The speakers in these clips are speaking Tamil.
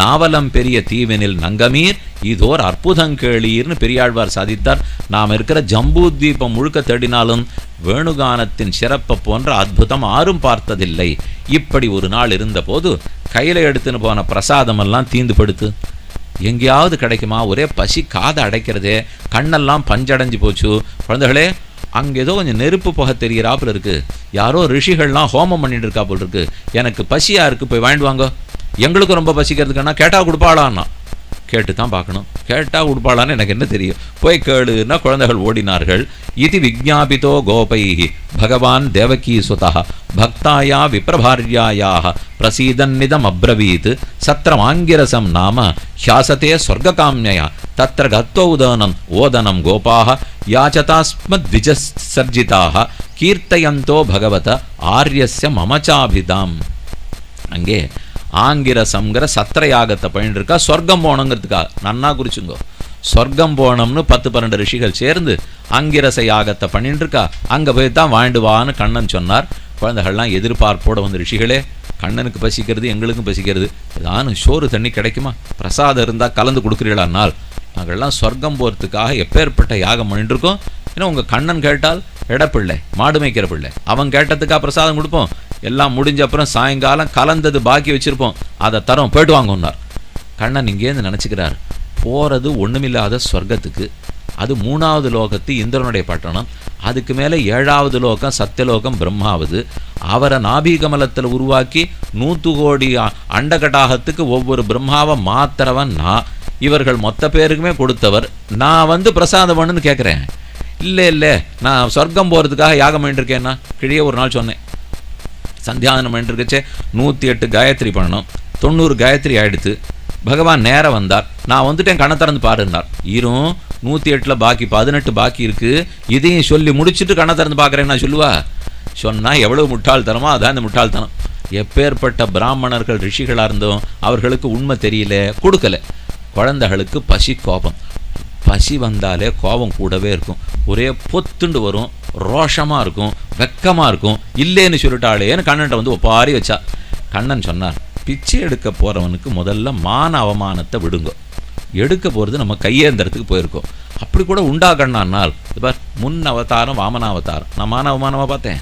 நாவலம் பெரிய தீவினில் நங்கமீர் இதோர் அற்புதங்கேளீர்னு பெரியாழ்வார் சாதித்தார். நாம் இருக்கிற ஜம்பூத்வீபம் முழுக்க தேடினாலும் வேணுகானத்தின் சிறப்பை போன்ற அற்புதம் ஆரும் பார்த்ததில்லை. இப்படி ஒரு நாள் இருந்தபோது கையில் எடுத்துன்னு போன பிரசாதமெல்லாம் தீந்து படுத்து. எங்கேயாவது கிடைக்குமா? ஒரே பசி காதை அடைக்கிறதே. கண்ணெல்லாம் பஞ்சடைஞ்சு போச்சு. குழந்தைகளே அங்கே ஏதோ கொஞ்சம் நெருப்பு புகை தெரிகிறாப்புல இருக்குது யாரோ ரிஷிகள்லாம் ஹோமம் பண்ணிட்டு இருக்கா இருக்குது எனக்கு பசியாக இருக்குது போய் வாங்கிடுவாங்க எங்களுக்கும் ரொம்ப பசிக்கிறதுக்குன்னா கேட்டா கொடுப்பாளான்னா. கேட்டு தான் பார்க்கணும். கேட்டா கொடுப்பாளான்னு எனக்கு என்ன தெரியும்? போய் கேளுன்னா குழந்தைகள் ஓடினார்கள். இது விஜாபிதோ கோபை பகவான் தேவகீ சுதா. பக்தாயா விப்ரபாரியாயாக. பிரசீதன்னிதம் அப்ரவீத். சத்திரமாங்கிரசம் நாம ஹியாசத்தே ஸ்வர்ககாமியா தத்திர கத்தோதனம் ஓதனம் கோபாக. யாச்சதாஸ்மத்விஜசர்ஜிதாக கீர்த்தயந்தோ பகவத ஆரியஸ்ய மமச்சாபிதாம். அங்கே ஆங்கிரசம்ங்கிற சத்திரயாகத்தை யாகத்தை சொர்க்கம் போகணுங்கிறதுக்காக நன்னா குறிச்சுங்கோ. சொர்க்கம் போனோம்னு பத்து பன்னெண்டு ரிஷிகள் சேர்ந்து அங்கிரச யாகத்தை பண்ணிட்டுருக்கா அங்கே போய் தான் வாங்கிட்டு வான்னு கண்ணன் சொன்னார். குழந்தைகள்லாம் எதிர்பார்ப்போட வந்து ரிஷிகளே கண்ணனுக்கு பசிக்கிறது எங்களுக்கும் பசிக்கிறது. ஏதானும் சோறு தண்ணி கிடைக்குமா? பிரசாதம் இருந்தால் கலந்து கொடுக்குறீங்களானால் நாங்கள்லாம் சொர்க்கம் போகிறதுக்காக எப்பேற்பட்ட யாகம் பண்ணிட்டுருக்கோம் ஏன்னா உங்கள் கண்ணன் கேட்டால் எடப்பிள்ளை மாடு மேய்க்கிற பிள்ளை அவன் கேட்டதுக்காக பிரசாதம் கொடுப்போம்? எல்லாம் முடிஞ்ச அப்புறம் சாயங்காலம் கலந்தது பாக்கி வச்சிருப்போம். அதை தரோம் போயிட்டு வாங்கன்னார். கண்ணன் இங்கேருந்து நினச்சிக்கிறார் போகிறது ஒன்றுமில்லாத சொர்க்கத்துக்கு அது மூணாவது லோகத்து இந்திரனுடைய பட்டணம் அதுக்கு மேலே ஏழாவது லோகம் சத்தியலோகம் பிரம்மாவது. அவரை நாபிகமலத்தில் உருவாக்கி நூற்று கோடி அண்டகட்டாகத்துக்கு அண்டகடாகத்துக்கு ஒவ்வொரு பிரம்மாவை மாத்திரவன் நான் இவர்கள் மொத்த பேருக்குமே கொடுத்தவர். நான் வந்து பிரசாதம் பண்ணுன்னு கேட்குறேன் இல்லை இல்லை நான் சொர்க்கம் போகிறதுக்காக யாகம் பண்ணிட்டுருக்கேன்னா கிழியே ஒரு நாள் சொன்னேன். சந்தியாதனம் பண்ணிட்டு இருக்கச்சே நூற்றி எட்டு காயத்ரி பண்ணணும். தொண்ணூறு காயத்ரி ஆயிடுத்து. பகவான் நேரம் வந்தார். நான் வந்துட்டேன் கண்ணை திறந்து பாருன்னார். ஈரும் நூற்றி எட்டில் பாக்கி பதினெட்டு பாக்கி இருக்கு. இதையும் சொல்லி முடிச்சுட்டு கண்ணை திறந்து பார்க்குறேன்னு நான் சொல்லுவா? சொன்னால் எவ்வளவு முட்டாள்தனமோ அதான் இந்த முட்டாள்தனம். எப்பேற்பட்ட பிராமணர்கள் ரிஷிகளாக இருந்தோம் அவர்களுக்கு உண்மை தெரியல கொடுக்கல. குழந்தைகளுக்கு பசி கோபம். பசி வந்தாலே கோபம் கூடவே இருக்கும். ஒரே பொத்துண்டு வரும். ரோஷமாக இருக்கும் வெக்கமாக இருக்கும் இல்லைன்னு சொல்லிட்டாளேன்னு கண்ணன்ட்ட வந்து ஒப்பாரி வச்சா. கண்ணன் சொன்னார் பிச்சை எடுக்க போகிறவனுக்கு முதல்ல மான அவமானத்தை விடுங்க. எடுக்க போகிறது நம்ம கையேந்திரத்துக்கு போயிருக்கோம். அப்படி கூட உண்டா கண்ணான்னால் இது பார் முன் அவதாரம் வாமன அவதாரம். நான் மான அவமானமாக பார்த்தேன்.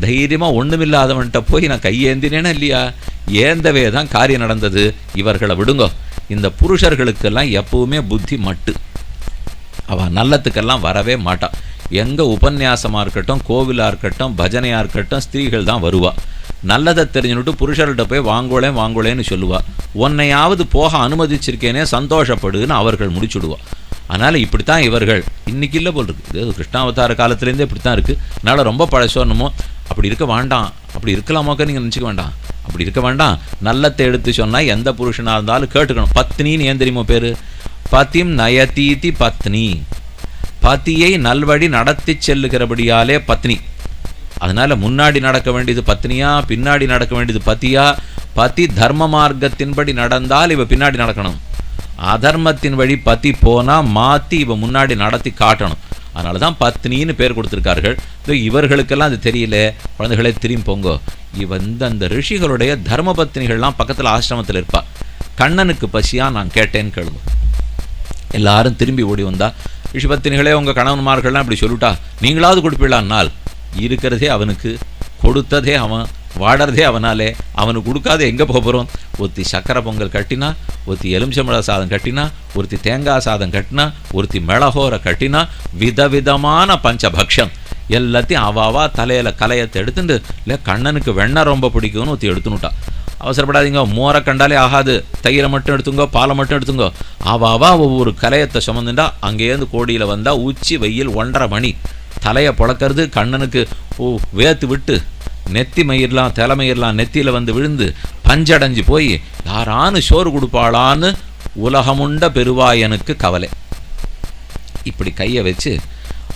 தைரியமாக ஒன்றுமில்லாதவன்கிட்ட போய் நான் கையேந்தினேனா இல்லையா? ஏந்தவே தான் காரியம் நடந்தது. இவர்களை விடுங்க. இந்த புருஷர்களுக்கெல்லாம் எப்பவுமே புத்தி மட்டு. அவன் நல்லத்துக்கெல்லாம் வரவே மாட்டான் எங்கே உபன்யாசமாக இருக்கட்டும் கோவிலாக இருக்கட்டும் பஜனையாக இருக்கட்டும் ஸ்திரீகள் தான் வருவாள் நல்லதை தெரிஞ்சுனுட்டு புருஷர்கிட்ட போய் வாங்கோலேன் வாங்கோளேன்னு சொல்லுவாள் உன்னையாவது போக அனுமதிச்சிருக்கேனே சந்தோஷப்படுன்னு அவர்கள் முடிச்சுடுவா. அதனால் இப்படித்தான் இவர்கள். இன்னைக்கு இல்லை போல் இருக்குது இது கிருஷ்ணாவதார காலத்துலேருந்தே இப்படி தான் இருக்குது அதனால் ரொம்ப பழசோன்னமோ அப்படி இருக்க வேண்டாம். அப்படி இருக்கலாமோக்க நீங்கள் நினச்சிக்க வேண்டாம். அப்படி இருக்க வேண்டாம். நல்லத்தை எடுத்து சொன்னால் எந்த புருஷனாக இருந்தாலும் கேட்டுக்கணும். பத்னின்னு ஏன் தெரியுமோ பேர்? பதிம் நயதீதி பத்னி. பதியை நல்வழி நடத்தி செல்லுகிறபடியாலே பத்னி. அதனால முன்னாடி நடக்க வேண்டியது பத்னியா பின்னாடி நடக்க வேண்டியது பத்தியா? பதி தர்ம மார்க்கத்தின்படி நடந்தால் இவ பின்னாடி நடக்கணும். அதர்மத்தின் வழி பத்தி போனால் மாத்தி இவ முன்னாடி நடத்தி காட்டணும். அதனால தான் பத்னின்னு பேர் கொடுத்துருக்கார்கள். இதோ இவர்களுக்கெல்லாம் அது தெரியல. குழந்தைகளே திரும்பி போங்கோ. இவ அந்த ரிஷிகளுடைய தர்ம பத்னிகள்லாம் பக்கத்தில் ஆசிரமத்தில் இருப்பா. கண்ணனுக்கு பசியா நான் கேட்டேன்னு கேளுங்க. எல்லாரும் திரும்பி ஓடி வந்தா ரிஷபத்தினிகளே உங்கள் கணவன்மார்கள்லாம் இப்படி சொல்லிட்டா நீங்களாவது கொடுப்பீளான்னால் இருக்கிறதே அவனுக்கு கொடுத்ததே அவன் வாடுறதே அவனாலே அவனுக்கு கொடுக்காத எங்கே போக போகிறோம் ஒருத்தி சக்கரை பொங்கல் கட்டினா ஒருத்தி எலுமிச்சம்பழ சாதம் கட்டினா ஒருத்தி தேங்காய் சாதம் கட்டினா ஒருத்தி மிளகோரை கட்டினா விதவிதமான பஞ்சபக்ஷம். எல்லாத்தையும் அவாவா தலையில் கலையத்தை எடுத்துட்டு இல்லை கண்ணனுக்கு வெண்ணெய் ரொம்ப பிடிக்கும்னு ஒருத்தி எடுத்துனுட்டா. அவசரப்படாதீங்க. மோரை கண்டாலே ஆகாது. தயிரை மட்டும் எடுத்துங்க பாலை மட்டும் எடுத்துங்க. அவாவா ஒவ்வொரு கலையத்தை சுமந்துண்டா அங்கேருந்து கோடியில் வந்தால் உச்சி வெயில் ஒன்றரை மணி. தலையை புழக்கிறது கண்ணனுக்கு ஓ வேத்து விட்டு நெத்தி மயிர்லாம் தலைமயிர்லாம் நெத்தியில் வந்து விழுந்து பஞ்சடைஞ்சு போய் யாரானு சோறு கொடுப்பாளான்னு உலகமுண்ட பெருவாயனுக்கு கவலை. இப்படி கையை வச்சு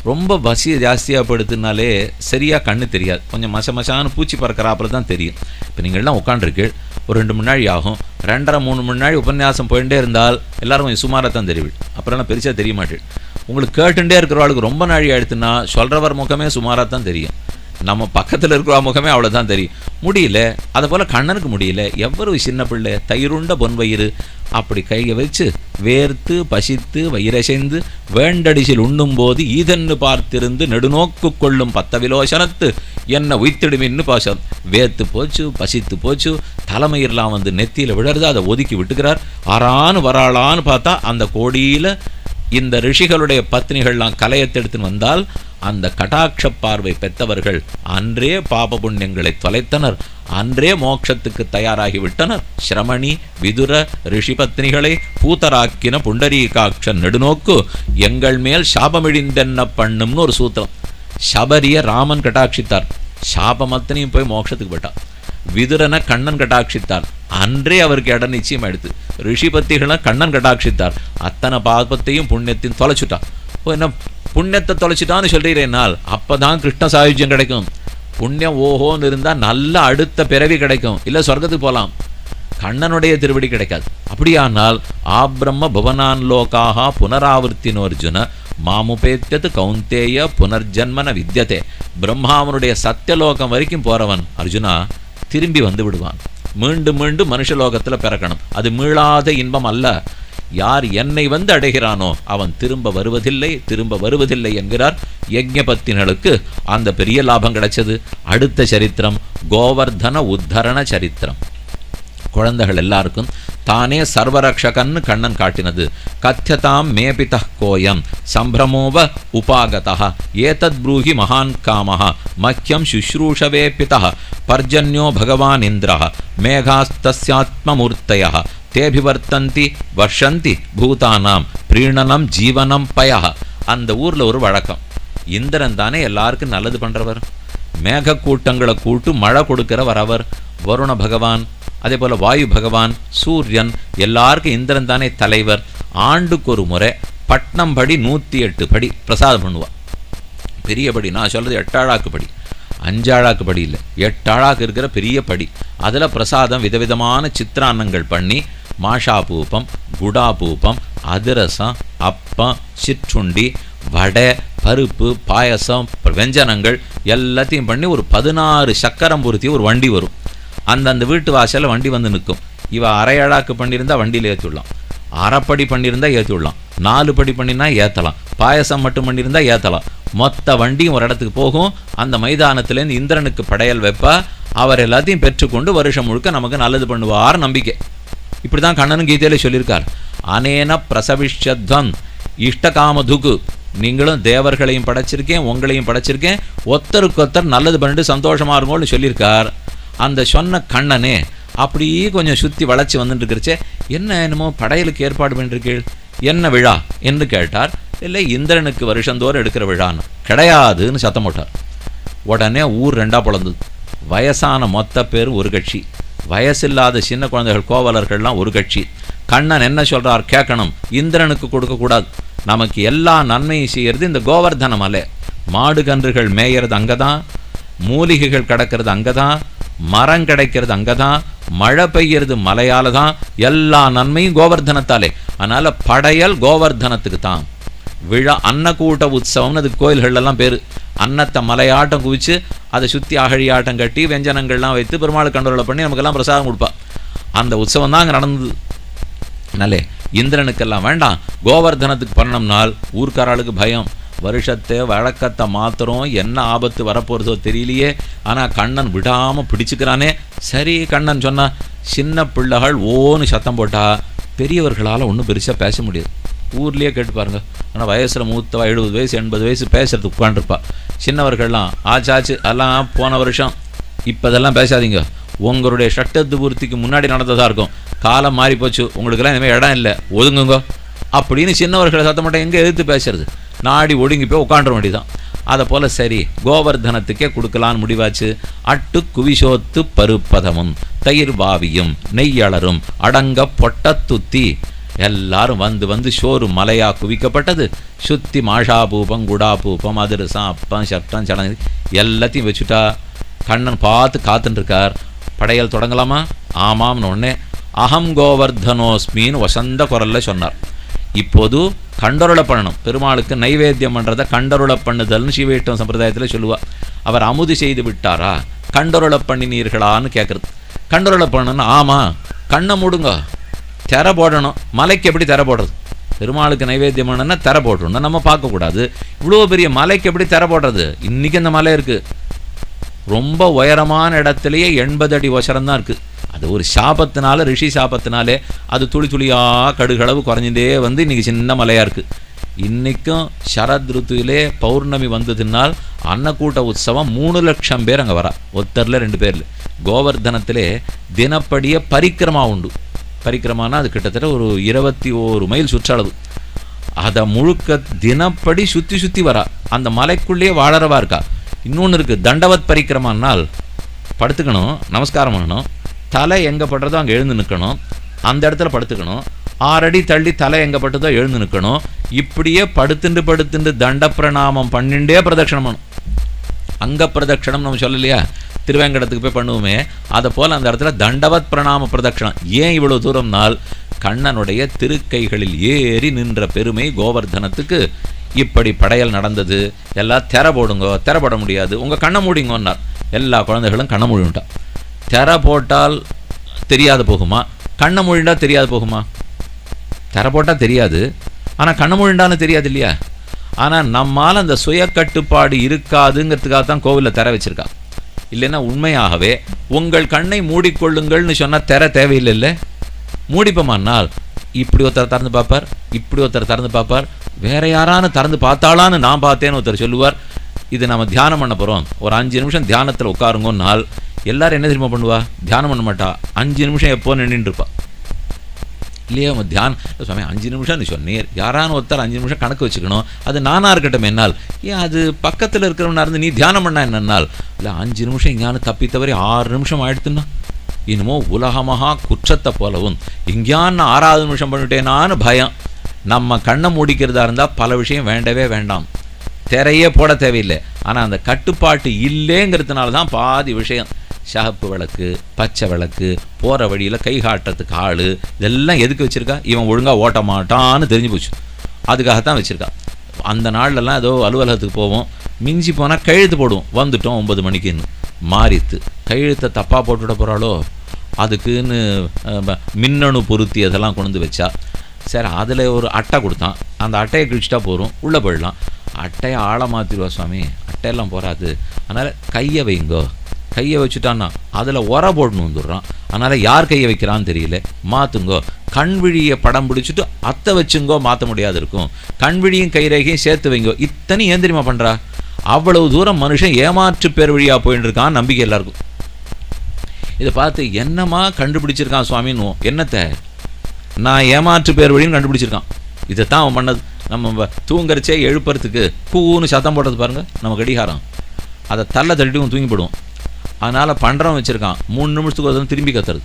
ரொம்ப பசி ஜாஸ்தியாக படுத்துனாலே சரியாக கண்ணு தெரியாது. கொஞ்சம் மச மசான்னு பூச்சி பறக்கிறாப்புல தான் தெரியும். இப்போ நீங்கள்லாம் உட்காண்டிருக்கு ஒரு ரெண்டு மணி நாள் ஆகும். ரெண்டரை மூணு மணி நாள் உபன்யாசம் போயிட்டே இருந்தால் எல்லோரும் கொஞ்சம் சுமாராக தான் தெரிவிடு அப்புறம்லாம் பெருசாக தெரிய மாட்டேன் உங்களுக்கு கேட்டுட்டே இருக்கிறவாளுக்கு ரொம்ப நாழி ஆயிடுத்துன்னா சொல்கிறவர் முகமே சுமாராக தான் தெரியும். நம்ம பக்கத்தில் இருக்கிற முகமே அவ்வளோதான் தெரியும். முடியல அதை போல் கண்ணனுக்கு முடியல எவ்வளவு சின்ன பிள்ளை தயிருண்ட பொன் வயிறு அப்படி கையை வச்சு வேர்த்து பசித்து வயிறசைந்து வேண்டடிசில் உண்ணும்போது ஈதன்னு பார்த்திருந்து நெடுநோக்கு கொள்ளும் பத்தவிலோசனத்து என்ன உய்த்திடுமின்னு பாசம். வேர்த்து போச்சு பசித்து போச்சு தலைமயிரெலாம் வந்து நெத்தியில் விழருது அதை ஒதுக்கி விட்டுக்கிறார். ஆறான்னு வராளான்னு பார்த்தா அந்த கோடியில் இந்த ரிஷிகளுடைய பத்னிகள்லாம் கலையத்தெடுத்துன்னு வந்தால் அந்த கடாட்ச பார்வை பெற்றவர்கள் அன்றே பாப புண்ணியங்களை தொலைத்தனர். அன்றே மோட்சத்துக்கு தயாராகி விட்டனர். சிரமணி விதுர ரிஷி பத்னிகளை பூத்தராக்கின புண்டரீகாட்சன் நெடுநோக்கு எங்கள் மேல் சாபமிழிந்தென்ன பண்ணும்னு ஒரு சூத்திரம். சபரிய ராமன் கட்டாட்சித்தார். சாபமத்தனையும் போய் மோட்சத்துக்கு போயிட்டான். விதுரனை கண்ணன் கட்டாட்சித்தான் அன்றே அவருக்கு இடம் நிச்சயம் எடுத்து ரிஷிபத்திகளை கண்ணன் கட்டாட்சித்தார். அத்தனை பாபத்தையும் புண்ணியத்தையும் தொலைச்சுட்டான். ஓ என்ன புண்ணியத்தை தொலைச்சிட்டான்னு சொல்றீரேனால் அப்பதான் கிருஷ்ண சாயுஜ்யம் கிடைக்கும். புண்ணியம் ஓஹோன்னு இருந்தா நல்ல அடுத்த பிறவி கிடைக்கும். இல்ல சொர்க்கத்துக்கு போகலாம் கண்ணனுடைய திருவடி கிடைக்காது. அப்படியானால் ஆப்ரம்ம புவனான் லோகாக புனராவர்த்தினோர்ஜுன மாமுபேத்தியது கவுந்தேய புனர்ஜன்மன வித்தியதே பிரம்மாவனுடைய சத்தியலோகம் வரைக்கும் போறவன் அர்ஜுனா திரும்பி வந்து விடுவான். மீண்டும் மீண்டும் மனுஷலோகத்தில் பிறக்கணும். அது மீளாத இன்பம் அல்ல. யார் என்னை வந்து அடைகிறானோ அவன் திரும்ப வருவதில்லை திரும்ப வருவதில்லை என்கிறார் யஜ்ஞபத்தினர்களுக்கு அந்த பெரிய லாபம் கிடைச்சது. அடுத்த சரித்திரம் கோவர்தன உத்தரண சரித்திரம். குழந்தைகள் எல்லாருக்கும் தானே சர்வரக்ஷகன்னு கண்ணன் காட்டினது. கத்தியதாம் மேபித கோயம் சம்பிரமோவ உபாகதா ஏதத் ப்ரூஹி மகான் காமஹ மக்கியம் சுஷ்ரூஷவே பிதா பர்ஜன்யோ பகவான் இந்திரः மேகாஸ்தஸ்யாத்மமூர்த்தயः தேபிவர்த்தந்தி வர்ஷந்தி பூதானாம் பிரீணனம் ஜீவனம் பய அந்த ஊர்ல ஒரு வழக்கம். இந்திரன் தானே எல்லாருக்கும் நல்லது பண்றவர். மேகக்கூட்டங்களை கூட்டு மழை கொடுக்கிறவர் அவர். வருண பகவான் அதே போல் வாயு பகவான் சூரியன் எல்லாருக்கும் இந்திரன் தானே தலைவர். ஆண்டுக்கு ஒரு முறை பட்னம் படி நூற்றி எட்டு படி பிரசாதம் பண்ணுவாள் பெரிய படி நான் சொல்கிறது எட்டாழாக்கு படி. அஞ்சாழாக்கு படி இல்லை எட்டாழாக்கு இருக்கிற பெரிய படி. அதில் பிரசாதம் விதவிதமான சித்திரான்னங்கள் பண்ணி மாஷா பூப்பம் குடா பூப்பம் அதிரசம் அப்பம் சிற்றுண்டி வடை பருப்பு பாயசம் வெஞ்சனங்கள் எல்லாத்தையும் பண்ணி ஒரு பதினாறு சக்கரம் பொருத்தி ஒரு வண்டி வரும். அந்தந்த வீட்டு வாசலில் வண்டி வந்து நிற்கும். இவ அரை அழாக்கு பண்ணியிருந்தா வண்டியில் ஏற்றிடலாம் அரைப்படி பண்ணியிருந்தா ஏற்றிடலாம் நாலு படி பண்ணினா ஏற்றலாம் பாயசம் மட்டும் பண்ணியிருந்தா ஏற்றலாம் மொத்த வண்டியும் ஒரு இடத்துக்கு போகும். அந்த மைதானத்துலேருந்து இந்திரனுக்கு படையல் வைப்பா. அவர் எல்லாத்தையும் பெற்றுக்கொண்டு வருஷம் முழுக்க நமக்கு நல்லது பண்ணுவார் நம்பிக்கை. இப்படி தான் கண்ணனும் கீதையில சொல்லியிருக்கார். அனேன பிரசவிஷத்வம் இஷ்டகாமதுகு. நீங்களும் தேவர்களையும் படைச்சிருக்கேன் உங்களையும் படைச்சிருக்கேன். ஒத்தருக்கொத்தர் நல்லது பண்ணிட்டு சந்தோஷமா இருங்கோன்னு சொல்லியிருக்கார். அந்த சொன்ன கண்ணனே அப்படியே கொஞ்சம் சுற்றி வளைச்சி வந்துட்டு இருக்கிறச்சே என்ன என்னமோ படையலுக்கு ஏற்பாடு பண்ணிருக்கீள்? என்ன விழா? என்று கேட்டார். இல்லை இந்திரனுக்கு வருஷந்தோறும் எடுக்கிற விழான்னு. கிடையாதுன்னு சத்தம் போட்டார். உடனே ஊர் ரெண்டா பிளந்தது வயசான மொத்த பேர் ஒரு கட்சி. வயசில்லாத சின்ன குழந்தைகள் கோவலர்கள்லாம் ஒரு கட்சி. கண்ணன் என்ன சொல்கிறார் கேட்கணும். இந்திரனுக்கு கொடுக்கக்கூடாது. நமக்கு எல்லா நன்மையும் செய்கிறது இந்த கோவர்தன மலை மாடு கன்றுகள் மேயறது அங்கதான் மூலிகைகள் கிடக்கிறது அங்கே தான் மரம் கிடைக்கிறது அங்கே தான் மழை பெய்யறது மலையால் தான் எல்லா நன்மையும் கோவர்தனத்தாலே. அதனால் படையல் கோவர்தனத்துக்கு தான். விழா அன்னக்கூட்ட உற்சவம்னு அதுக்கு கோயில்கள்லாம் பேர். அன்னத்தை மலையாட்டம் குவிச்சு அதை சுற்றி அகழியாட்டம் கட்டி வெஞ்சனங்கள்லாம் வைத்து பெருமாள் கண்டோரலை பண்ணி நமக்கெல்லாம் பிரசாதம் கொடுப்பா. அந்த உற்சவம் தான் அங்கே நடந்தது. நல்லே இந்திரனுக்கெல்லாம் வேண்டாம். கோவர்தனத்துக்கு பண்ணோம்னால் ஊர்க்காராளுக்கு பயம். வருஷத்தை வழக்கத்தை மாத்திரம் என்ன ஆபத்து வரப்போகிறதோ தெரியலையே. ஆனால் கண்ணன் விடாமல் பிடிச்சுக்கிறானே. சரி கண்ணன் சொன்னால் சின்ன பிள்ளைகள் ஓன்னு சத்தம் போட்டால் பெரியவர்களால் ஒன்றும் பெருசாக பேச முடியாது. ஊர்லேயே கேட்டு பாருங்கள் ஆனால் வயசில் மூத்தவா எழுபது வயசு எண்பது வயசு பேசுறதுக்கு உட்காந்துருப்பா சின்னவர்கள்லாம் ஆச்சாச்சு எல்லாம் போன வருஷம். இப்போ இதெல்லாம் பேசாதீங்க. உங்களுடைய சட்டத்து பூர்த்திக்கு முன்னாடி நடந்ததாக இருக்கும். காலம் மாறி போச்சு உங்களுக்கெல்லாம் இனிமேல் இடம் இல்லை. ஒதுங்குங்க. அப்படின்னு சின்னவர்களை சத்தம் மட்டும் எங்கே எதிர்த்து பேசுறது? நாடி ஒடுங்கி போய் உட்காண்ட வேண்டியதான் அதை போல் சரி கோவர்தனத்துக்கே கொடுக்கலான்னு முடிவாச்சு. அட்டு குவிசோத்து பருப்பதமும் தயிர் பாவியும் நெய்யளரும் அடங்க பொட்டத்துத்தி எல்லாரும் வந்து வந்து ஷோரு மலையாக குவிக்கப்பட்டது. சுத்தி மாஷா பூபம் குடா பூபம் அதிரசம் அப்பம் சட்டம் சடங்கு எல்லாத்தையும் வச்சுட்டா. கண்ணன் பார்த்து காத்துட்டுருக்கார் படையல் தொடங்கலாமா? ஆமாம்னு உடனே அகம் கோவர்தனோஸ்மின்னு வசந்த குரல்ல சொன்னார். இப்போது கண்டருளை பண்ணணும் பெருமாளுக்கு நைவேத்தியம் பண்ணுறதை கண்டருளை பண்ணுதல்னு சிவயிட்டம் சம்பிரதாயத்தில் சொல்லுவாள் அவர் அமுது செய்து விட்டாரா? கண்டருள பண்ணினீர்களான்னு கேட்குறது கண்டருளை பண்ணணும்னா ஆமாம் கண்ணை மூடுங்க. திற போடணும். மலைக்கு எப்படி திற போடுறது? பெருமாளுக்கு நைவேத்தியம் பண்ணணும்னா திற போடணும் நம்ம பார்க்கக்கூடாது. இவ்வளோ பெரிய மலைக்கு எப்படி திற போடுறது? இன்றைக்கி அந்த மலை இருக்குது ரொம்ப உயரமான இடத்துலையே எண்பது அடி உசரம் தான் இருக்குது அது ஒரு சாபத்தினால ரிஷி சாபத்தினாலே அது துளி துளியாக கடுகளவு குறைஞ்சிட்டே வந்து இன்றைக்கி சின்ன மலையாக இருக்குது இன்றைக்கும் சரத் ருத்துவிலே பௌர்ணமி வந்ததுனால் அன்னக்கூட்ட உற்சவம் மூணு லட்சம் பேர் அங்கே வரா. ஒத்தரில் ரெண்டு பேரில். கோவர்தனத்திலே தினப்படியே பரிக்கிரமா உண்டு. பரிக்கிரமானா அது கிட்டத்தட்ட ஒரு இருபத்தி ஓரு மைல் சுற்றளவு. அதை முழுக்க தினப்படி சுற்றி சுற்றி வரா. அந்த மலைக்குள்ளேயே வாழறவா இருக்கா? இன்னொன்று இருக்குது தண்டவத் பரிக்கிரமானால் படுத்துக்கணும் நமஸ்காரம் பண்ணணும். தலை எங்கே படுறதோ அங்கே எழுந்து நிற்கணும் அந்த இடத்துல படுத்துக்கணும். ஆறடி தள்ளி தலை எங்கே பட்டதோ எழுந்து நிற்கணும் இப்படியே படுத்துண்டு படுத்துண்டு தண்ட பிரணாமம் பண்ணிண்டே பிரதட்சணம் பண்ணணும். அங்க பிரதட்சணம் நம்ம சொல்லலையா? திருவேங்கடத்துக்கு போய் பண்ணுவோமே. அதை போல் அந்த இடத்துல தண்டவத் பிரணாம பிரதட்சணம். ஏன் இவ்வளோ தூரம்னால் கண்ணனுடைய திருக்கைகளில் ஏறி நின்ற பெருமை கோவர்தனத்துக்கு இப்படி படையல் நடந்தது எல்லாம் திற போடுங்க திற போட முடியாது. உங்கள் கண்ணை மூடிங்கன்னார். எல்லா குழந்தைகளும் கண்ணை மூடிவிட்டான் திற போட்டால் தெரியாது போகுமா? கண்ணை மூடிண்டா தெரியாது போகுமா? திற போட்டால் தெரியாது. ஆனால் கண்ணை மூடிண்டான்னு தெரியாது இல்லையா ஆனால் நம்மால் அந்த சுய கட்டுப்பாடு இருக்காதுங்கிறதுக்காக தான் கோவிலில் திற வச்சுருக்கா. இல்லைன்னா உண்மையாகவே உங்கள் கண்ணை மூடிக்கொள்ளுங்கள்னு சொன்னால் திரை தேவையில்லை மூடிப்போமானால் இப்படி ஒருத்தர் திறந்து பார்ப்பார் இப்படி ஒருத்தர் திறந்து பார்ப்பார் வேற யாரானு திறந்து பார்த்தாலான்னு நான் பார்த்தேன்னு ஒருத்தர் சொல்லுவார். இது நம்ம தியானம் பண்ண போகிறோம் ஒரு அஞ்சு நிமிஷம் தியானத்தில் உட்காருங்கன்னால் எல்லாரும் என்ன தெரியுமா பண்ணுவா? தியானம் பண்ண மாட்டா. அஞ்சு நிமிஷம் எப்போ நின்றுட்டு இருப்பா இல்லையா உங்கள் தியானம். சுவாமி அஞ்சு நிமிஷம் நீ சொன்னீர். யாரான ஒருத்தர் அஞ்சு நிமிஷம் கணக்கு வச்சுக்கணும். அது நானாக இருக்கட்டும் என்னால். ஏன் அது பக்கத்தில் இருக்கிறவனா இருந்து நீ தியானம் பண்ணா என்னன்னால்? இல்லை அஞ்சு நிமிஷம் எங்கேயானு தப்பி தவறி ஆறு நிமிஷம் ஆயிடுத்துன்னா? இனிமோ உலகமாக குற்றத்தை போலவும் எங்கேயான்னு ஆறாவது நிமிஷம் பண்ணிட்டேனான்னு பயம். நம்ம கண்ணை மூடிக்கிறதா இருந்தால் பல விஷயம் வேண்டவே வேண்டாம். திரையே போட தேவையில்லை. ஆனால் அந்த கட்டுப்பாட்டு இல்லைங்கிறதுனால தான் பாதி விஷயம். சகப்பு விளக்கு பச்சை விளக்கு போகிற வழியில் கை காட்டுறதுக்கு ஆள் இதெல்லாம் எதுக்கு வச்சுருக்கா? இவன் ஒழுங்காக ஓட்ட மாட்டான்னு தெரிஞ்சு போச்சு. அதுக்காகத்தான் வச்சுருக்கா. அந்த நாள்லலாம் ஏதோ அலுவலகத்துக்கு போவோம். மிஞ்சி போனால் கழுத்து போடுவோம். வந்துட்டோம் ஒன்பது மணிக்குன்னு. மாறித்து கையெழுத்தை தப்பாக போட்டுவிட போகிறாளோ அதுக்குன்னு மின்னணு பொருத்தி அதெல்லாம் கொண்டு வந்து வச்சா. சரி அதில் ஒரு அட்டை கொடுத்தான். அந்த அட்டையை கிழிச்சிட்டா போகிறோம் உள்ளே போயிடலாம். அட்டையை ஆழ மாற்றிடுவா சுவாமி. அட்டையெல்லாம் போகாது அதனால் கையை வைங்கோ. கையை வச்சுட்டான்னா அதில் உர போடணும் வந்துடுறான். அதனால் யார் கையை வைக்கிறான்னு தெரியல. மாற்றுங்கோ கண் விழியை படம் பிடிச்சிட்டு அத்தை வச்சுங்கோ மாற்ற முடியாது இருக்கும். கண் விழியும் கைரேகையும் சேர்த்து வைங்கோ. இத்தனை ஏன் தெரியுமா பண்ணுறா அவ்வளவு தூரம் மனுஷன் ஏமாற்று பேர் வழியாக போயின்னு இருக்கான் நம்பிக்கை எல்லாருக்கும். இதை பார்த்து என்னம்மா கண்டுபிடிச்சிருக்கான் சுவாமின்னு என்னத்தை? நான் ஏமாற்று பேர் வழின்னு கண்டுபிடிச்சிருக்கான். இதை தான் அவன் பண்ணது. நம்ம தூங்குறச்சே எழுப்புறதுக்கு பூன்னு சத்தம் போட்டது பாருங்கள் நம்ம கடிகாரம். அதை தள்ள தள்ளிட்டு தூங்கி போடுவோம் அதனால் பண்ணுறவன் வச்சுருக்கான். மூணு நிமிஷத்துக்கு ஒரு திரும்பி கத்துறது.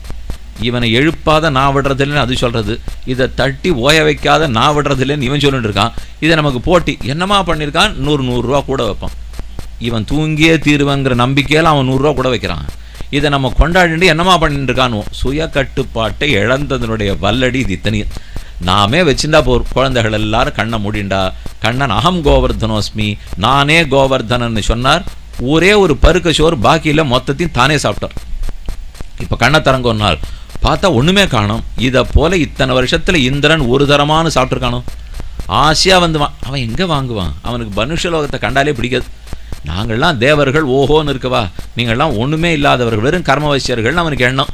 இவனை எழுப்பாத நான் விடுறதில்லைன்னு அது சொல்கிறது இதை தட்டி ஓய வைக்காத நான் விடுறதில்லைன்னு இவன் சொல்லிட்டு இருக்கான். இதை நமக்கு போட்டி. என்னமா பண்ணியிருக்கான் நூறு நூறுரூவா கூட வைப்பான். இவன் தூங்கியே தீருவங்கிற நம்பிக்கையில் அவன் நூறுரூவா கூட வைக்கிறான். இதை நம்ம கொண்டாடிட்டு என்னமா பண்ணிட்டு இருக்கானுவோம் சுய கட்டுப்பாட்டை இழந்ததனுடைய வல்லடி இது இத்தனையும் நாமே வச்சிருந்தா போர் குழந்தைகள் எல்லாரும் கண்ணை முடிண்டா. கண்ணன் அகம் கோவர்தனோஸ்மி நானே கோவர்தனன்னு சொன்னார். ஒரே ஒரு பருக்க சோறு பாக்கியில் மொத்தத்தையும் தானே சாப்பிட்டார். இப்போ கண்ணை திறங்கொன்னால் பார்த்தா ஒன்றுமே காணும். இதை போல இத்தனை வருஷத்தில் இந்திரன் ஒரு தரமானு சாப்பிட்ருக்கானோ ஆசையாக வந்து அவன் எங்கே வாங்குவான்? அவனுக்கு மனுஷலோகத்தை கண்டாலே பிடிக்காது. நாங்கள்லாம் தேவர்கள் ஓஹோன்னு இருக்கவா? நீங்கள்லாம் ஒன்றுமே இல்லாதவர்கள் வெறும் கர்மவசியர்கள்னு அவனுக்கு எண்ணம்.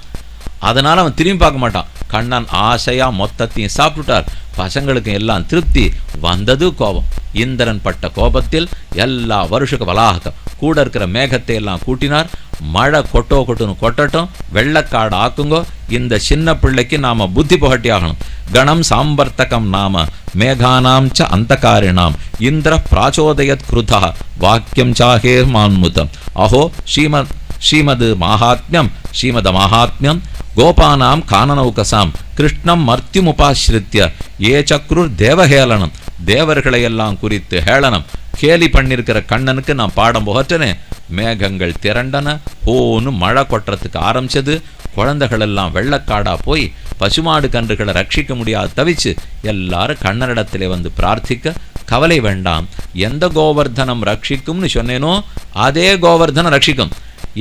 அதனால் அவன் திரும்பி பார்க்க மாட்டான். கண்ணன் ஆசையாக மொத்தத்தையும் சாப்பிட்டுட்டார். பசங்களுக்கு எல்லாம் திருப்தி. வந்தது கோபம். இந்திரன் பட்ட கோபத்தில் எல்லா வருஷக்கு வளாகம் கூட இருக்கிற மேகத்தை எல்லாம் கூட்டினார். மழை கொட்டோ கொட்டுன்னு கொட்டட்டும். வெள்ளக்காடு ஆக்குங்கோ. இந்த சின்ன பிள்ளைக்கு நாம் புத்தி புகட்டி ஆகணும். கணம் சாம்பர்த்தகம் நாம மேகானாம் ச அந்தகாரிணாம் இந்திர பிராச்சோதயத் கிருதா வாக்கியம் சாகே மான்முதம். அஹோ ஸ்ரீமத் ஸ்ரீமது மாஹாத்மியம் ஸ்ரீமத மாஹாத்மியம் கோபானாம் கானநௌகசாம் கிருஷ்ணம் மர்த்தியுமுபாசிரித்ய ஏ சக்ருர் தேவஹேளனம் தேவர்களையெல்லாம் குறித்து ஹேளனம் கேலி பண்ணிருக்கிற கண்ணனுக்கு நான் பாடம் புகற்றினேன் மேகங்கள் திரண்டன. ஓன்னு மழை கொட்டுறதுக்கு ஆரம்பிச்சது. குழந்தைகள் எல்லாம் வெள்ளக்காடா போய் பசுமாடு கன்றுகளை ரட்சிக்க முடியாது தவிச்சு எல்லாரும் கண்ணனிடத்திலே வந்து பிரார்த்திக்க கவலை வேண்டாம். எந்த கோவர்தனம் ரட்சிக்கும்னு சொன்னேனோ அதே கோவர்தனம் ரட்சிக்கும்.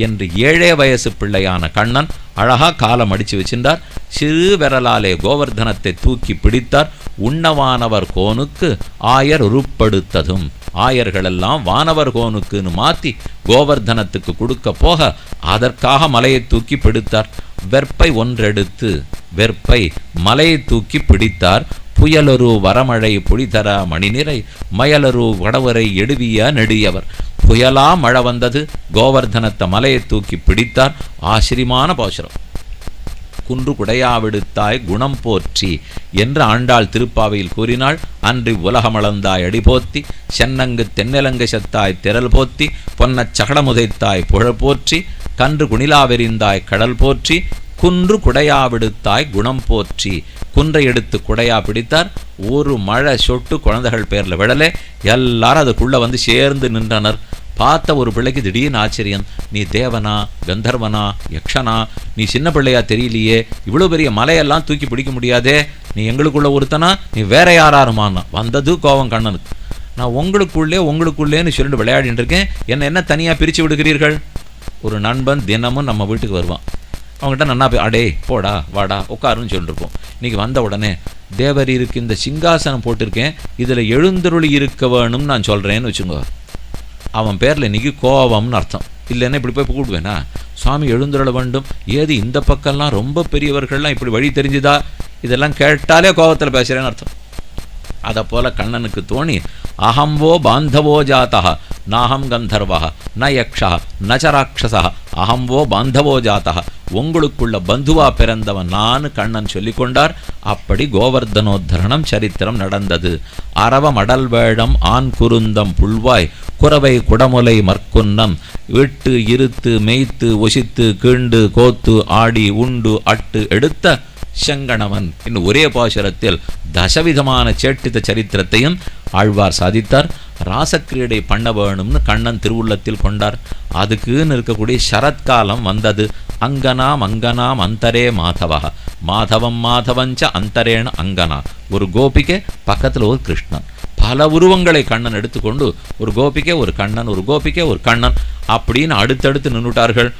என்று ஏழே வயசு பிள்ளையான கண்ணன் அழகா காலம் அடிச்சு வச்சிருந்தார். சிறு விரலாலே கோவர்தனத்தை தூக்கி பிடித்தார். உண்ணவானவர் கோனுக்கு ஆயர் உருப்படுத்ததும். ஆயர்களெல்லாம் வானவர் கோனுக்குன்னு மாத்தி கோவர்தனத்துக்கு கொடுக்க போக அதற்காக மலையை தூக்கி பிடித்தார். வெற்பை ஒன்றெடுத்து வெற்பை மலையை தூக்கி பிடித்தார். புயலரு வரமழை புளிதர மணிநிறை மயலரு வடவரை எடுவிய நெடியவர். புயலா மழை வந்தது கோவர்தனத்தை மலையை தூக்கி பிடித்தார். ஆசிரியமான பாசுரம். குன்று குடையாவிடுத்தாய் குணம் போற்றி என்று ஆண்டாள் திருப்பாவையில் கூறினாள். அன்றி உலகமளந்தாய் அடிபோத்தி சென்னங்கு தென்னலங்கு செத்தாய் திரள் போத்தி பொன்னச் சகடமுதைத்தாய் புழல் போற்றி கன்று குணிலாவெறிந்தாய் கடல் போற்றி குன்று குடையாவிடுத்தாய் குணம் போற்றி. குன்றை எடுத்து குடையா பிடித்தார் ஒரு மழை சொட்டு குழந்தைகள் பேரில் விழலே எல்லாரும் அதுக்குள்ளே வந்து சேர்ந்து நின்றனர். பார்த்த ஒரு பிள்ளைக்கு திடீர்னு ஆச்சரியம் நீ தேவனா கந்தர்வனா யக்ஷனா நீ சின்ன பிள்ளையா தெரியலையே இவ்வளோ பெரிய மலையெல்லாம் தூக்கி பிடிக்க முடியாதே நீ எங்களுக்குள்ள ஒருத்தனா நீ வேற யாராருமானா வந்தது கோவம் கண்ணனுக்கு. நான் உங்களுக்குள்ளே உங்களுக்குள்ளேன்னு சொல்லிட்டு விளையாடிட்டு இருக்கேன். என்ன என்ன தனியாக பிரித்து விடுகிறீர்கள்? ஒரு நண்பன் தினமும் நம்ம வீட்டுக்கு வருவான். அவங்ககிட்ட நன்னா போய் அடே போடா வாடா உட்காருன்னு சொல்லிட்டுருப்போம் இன்னைக்கு வந்த உடனே தேவர் இருக்கு இந்த சிங்காசனம் போட்டிருக்கேன் இதில் எழுந்தருளி இருக்க வேணும்னு நான் சொல்கிறேன்னு வச்சுக்கோ. அவன் பேரில் இன்னைக்கு கோவம்னு அர்த்தம். இல்லைன்னா இப்படி போய் கூப்பிடுவேனா சுவாமி எழுந்துள்ள வேண்டும். ஏது இந்த பக்கம்லாம் ரொம்ப பெரியவர்கள்லாம் இப்படி வழி தெரிஞ்சுதா? இதெல்லாம் கேட்டாலே கோவத்தில் பேசுகிறேன்னு அர்த்தம். அதை போல் கண்ணனுக்கு தோணி அகம்வோ பாந்தவோ ஜாத்தா நாகம் கந்தர்வா ந யக்ஷா ந ச ராட்சசா பாந்தவோ ஜாத்தா உங்களுக்குள்ள பந்துவா பிறந்தவன் நான் கண்ணன் சொல்லிக்கொண்டார் அப்படி கோவர்தனோத்தரணம் சரித்திரம் நடந்தது. அரவ மடல் வேடம் ஆண் குருந்தம் புல்வாய் குறவை குடமுலை மற்குன்னம். விட்டு இருத்து மேய்த்து ஒசித்து கீண்டு கோத்து ஆடி உண்டு அட்டு எடுத்த செங்கணவன். இன்னும் ஒரே பாசுரத்தில் தசவிதமான சேட்டித்த சரித்திரத்தையும் ஆழ்வார் சாதித்தார். ராசக்கிரீடை பண்ண வேணும்னு கண்ணன் திருவுள்ளத்தில் கொண்டார். அதுக்குன்னு இருக்கக்கூடிய சரத்காலம் வந்தது. அங்கனாம் அங்கனாம் அந்தரே மாதவா. மாதவம் மாதவஞ்ச அந்தரேன அங்கனா. ஒரு கோபிகை பக்கத்தில் ஒரு கிருஷ்ணன். பல உருவங்களை கண்ணன் எடுத்துக்கொண்டு ஒரு கோபிக்கை ஒரு கண்ணன் ஒரு கோபிக்கை ஒரு கண்ணன் அப்படின்னு அடுத்தடுத்து நின்றுட்டார்கள்